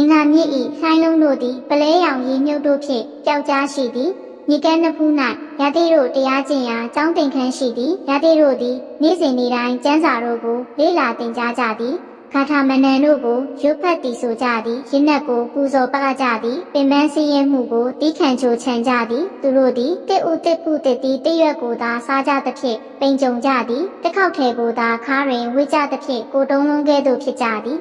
င်္ဂါမြစ်ဤဆိုင်းလုံးတို့သည်ပလဲရောင်ရည်မြုပ်တို့ဖြင့်ပျောက်ကြားရှိသည်မြေကမ်းနှစ်ဖူး၌ရသေးတို့တရားကျင့်ရာကျောင်းသင်ခန်းရှိသည်ရသေးတို့သည်နေ့စဉ်နေ့တိုင်းကျမ်းစာတို့ကိုလေ့လာသင်ကြားကြသည်ဂါထာမဏန်တို့ကိုရုပ်ဖတ်တည်ဆိုကြသည်ရင်းနှက်ကိုပူဇော်ပကကြသည်ပင်ပန်းစည်းရဲမှုကိုတီးခံချိုချန်ကြသည်သူတို့သည်တစ်ဥတစ်ဖုတစ်တီတရွက်ကိုသာစားကြသဖြင့်ပိန်ကြုံကြသည်တစ်ခေါက်ထဲကိုသာခါရင်ဝေကြသဖြင့်ကိုတုံးလုံးကဲ့သို့ဖြစ်ကြသည်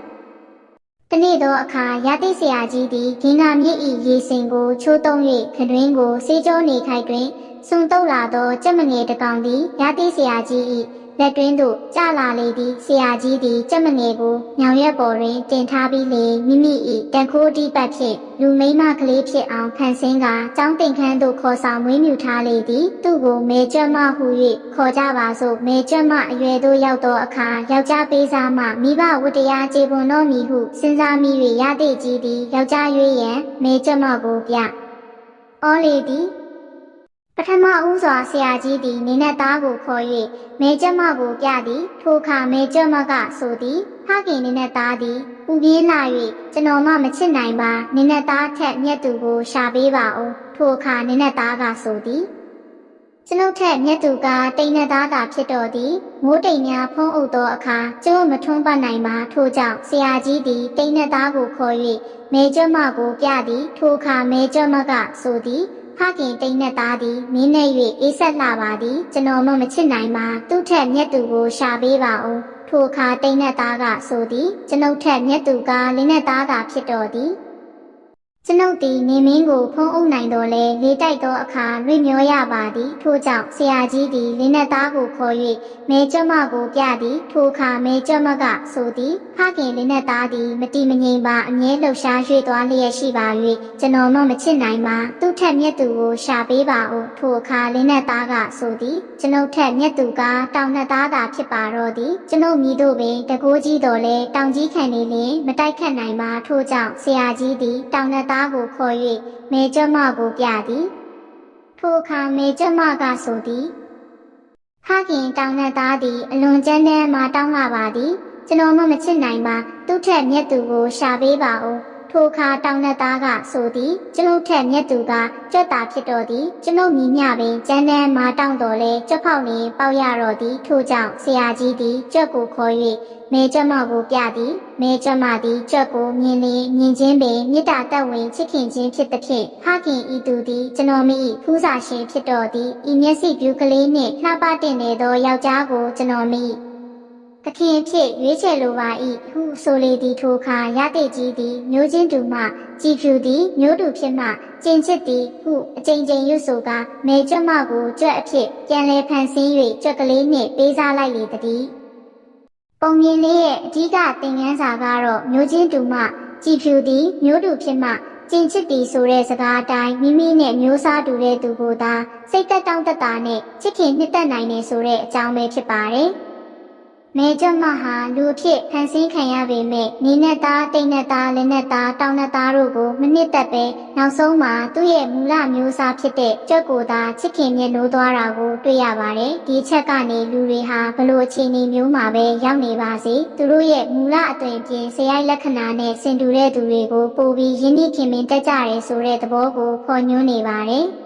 တနေ့သောအခါရတိဆရာကြီးသည်ဂင်္ဂမြစ်၏ရေစင်ကိုချိုးတုံး၍ခတွင်ကိုစေးကြောနေခိုက်တွင်စွန်တုတ်လာသောကြက်မငယ်တစ်ကောင်သည်ရတိဆရာကြီး၏ လက်တွင်သို့ကျလာလေသည်ဆရာကြီးသည်ကြက်မငယ်ကိုညောင်ရက်ပေါ်တွင်တင်ထားပြီးလေမိမိ၏တန်ခိုးတိပတ်ဖြင့်လူမိန်းမကလေးဖြစ်အောင်ဖန်ဆင်းကကျောင်းတင်ခန်းသို့ခေါ်ဆောင်မွေးမြူထားလေသည်သူ့ကိုမေကျွတ်မဟု၍ခေါ်ကြပါစို့မေကျွတ်မအရွယ်သို့ရောက်သောအခါယောက်ျားပေးစားမှမိဘဝတ္တရားခြေပွန်တော်မီဟုစဉ်းစားမိ၍ရသည့်ကြီးသည်ယောက်ျားရွေးရန်မေကျွတ်မကိုပြ။အော်လေသည် ပထမဦးစွာဆရာကြီးသည်နေနဲ့သားကိုခေါ်၍မေကျမကိုပြသည်ထိုအခါမေကျမကဆိုသည်ဖခင်နေနဲ့သားသည်ပူပြေးလာ၍ကျွန်တော်မှမချစ်နိုင်ပါနေနဲ့သားထက်မြတ်သူကိုရှာပေးပါဦးထိုအခါနေနဲ့သားကဆိုသည်ကျွန်ုပ်ထက်မြတ်သူကတိမ်နဲ့သားသာဖြစ်တော်သည်မိုးတိမ်များဖုံးအုပ်သောအခါကျွန်ုပ်မထွန်းပတ်နိုင်ပါထို့ကြောင့်ဆရာကြီးသည်တိမ်နဲ့သားကိုခေါ်၍မေကျမကိုပြသည်ထိုအခါမေကျမကဆိုသည် ဖခင်တိတ်နဲ့သားသည်မင်းနဲ့၍အေးဆက်လာပါသည်ကျွန်တော်မမချစ်နိုင်ပါသူ့ထက်မြတ်သူကိုရှာပေးပါဦးထိုအခါတိတ်နဲ့သားကဆိုသည်ကျွန်ုပ်ထက်မြတ်သူကလင်းနဲ့သားသာဖြစ်တော်သည် ကျွန်ုပ်သည်နေမင်းကိုဖုံးအုပ်နိုင်တော်လဲလေးတိုက်သောအခါလွေမျောရပါသည်ထို့ကြောင့်ဆရာကြီးသည်လင်းနဲ့သားကိုခေါ်၍မဲကျမကိုပြသည်ထိုအခါမဲကျမကဆိုသည်ဖခင်လင်းနဲ့သားသည်မတိမငိမ်ပါအမြဲလှုပ်ရှား၍သွားလျက်ရှိပါ၍ကျွန်တော်မမချစ်နိုင်ပါသူ့ထက်မြတ်သူကိုရှာပေးပါဦးထိုအခါလင်းနဲ့သားကဆိုသည်ကျွန်ုပ်ထက်မြတ်သူကတောင်နဲ့သားသာဖြစ်ပါတော့သည်ကျွန်ုပ်မိတို့ပင်တကိုးကြီးတော်လဲတောင်ကြီးခံနေလျင်မတိုက်ခတ်နိုင်ပါထို့ကြောင့်ဆရာကြီးသည်တောင်နဲ့သားကိုခေါ်၍မေကျမကိုပြသည်ထိုအခါမေကျမကဆိုသည်ဖခင်တောင်နဲ့သားသည်အလွန်ကျန်းတဲ့မှာတောင်းလာပါသည်ကျွန်တော်မမချစ်နိုင်ပါသူ့ထက်မြတ်သူကိုရှာပေးပါဦး ထိုအခါတောင်နဲ့သားကဆိုသည်ကျွန်ုပ်ထက်မြတ်သူကကြွက်တာဖြစ်တော်သည်ကျွန်ုပ်မိမျှပင်ကျန်းတဲ့မှာတောင်းတော်လဲကြွက်ဖောက်နေပေါက်ရတော့သည်ထို့ကြောင့်ဆရာကြီးသည်ကြွက်ကိုခေါ်၍မဲကျမကိုပြသည်မဲကျမသည်ကြွက်ကိုမြင်လျင်မြင်ချင်းပင်မေတ္တာတက်ဝင်ချစ်ခင်ခြင်းဖြစ်သဖြင့်ဖခင်ဤသူသည်ကျွန်တော်မိဖူးစာရှင်ဖြစ်တော်သည်ဤမျက်စိပြူကလေးနှင့်လှပတင်နေသောယောက်ျားကိုကျွန်တော်မိ သခင်ဖြစ်ရွေးချယ်လိုပါ၏ဟုဆိုလေသည်ထိုအခါရတဲ့ကြီးသည်မျိုးချင်းတူမှကြည်ဖြူသည်မျိုးတူဖြစ်မှကျင်ချစ်သည်ဟုအကြိမ်ကြိမ်ရွတ်ဆိုကာမေကျွတ်မကိုကြွက်အဖြစ်ပြန်လဲဖန်ဆင်း၍ကြွက်ကလေးနှင့်ပေးစားလိုက်လေသည်ပုံမြင်လေးရဲ့အဓိကသင်ခန်းစာကတော့မျိုးချင်းတူမှကြည်ဖြူသည်မျိုးတူဖြစ်မှကျင်ချစ်သည်ဆိုတဲ့စကားအတိုင်းမိမိနဲ့မျိုးစားတူတဲ့သူကိုသာစိတ်သက်တောင့်တတာနဲ့ချစ်ခင်နှစ်သက်နိုင်တယ်ဆိုတဲ့အကြောင်းပဲဖြစ်ပါတယ်။ မဲကျမဟာလူအဖြစ်ဖန်ဆင်းခံရပေမဲ့နေနဲ့သားတိတ်နဲ့သားလက်နဲ့သားတောင်းနဲ့သားတို့ကိုမနစ်သက်ပဲနောက်ဆုံးမှာသူ့ရဲ့မူလမျိုးစားဖြစ်တဲ့ကြွက်ကိုသာချစ်ခင်မြတ်နိုးသွားတာကိုတွေ့ရပါတယ်ဒီချက်ကနေလူတွေဟာဘလို့အခြေအနေမျိုးမှာပဲရောက်နေပါစေသူတို့ရဲ့မူလအသွင်ပြင်ဆရာလက္ခဏာနဲ့ဆင်တူတဲ့သူတွေကိုပို့ပြီးယဉ်ကျေးခင်မင်တက်ကြရဲဆိုတဲ့သဘောကိုဖော်ညွှန်းနေပါတယ်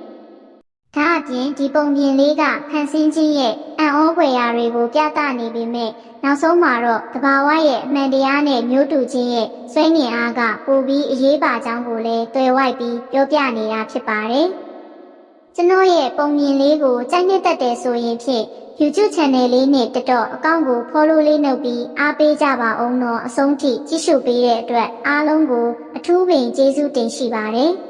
ဒါအပြင်ဒီပုံပြင်လေးကဖန်ဆင်းခြင်းရဲ့အံ့ဩဖွယ်ရာတွေကိုပြသနေပေမဲ့နောက်ဆုံးမှာတော့တဘာဝရဲ့အမှန်တရားနဲ့မျိုးတူခြင်းရဲ့စွဲငင်အားကပိုပြီးအရေးပါကြောင်းကိုလည်းတွေ့ဝိုက်ပြီးပြောပြနေတာဖြစ်ပါတယ်။ကျွန်တော်ရဲ့ပုံပြင်လေးကိုကြိုက်နှစ်သက်တယ်ဆိုရင်ဖြင့် YouTube channel လေးနဲ့တက်တော့အကောင့်ကို follow လေးလုပ်ပြီးအားပေးကြပါအောင်တော့အဆုံးထိကြည့်ရှုပေးတဲ့အတွက်အားလုံးကိုအထူးပင်ကျေးဇူးတင်ရှိပါတယ်။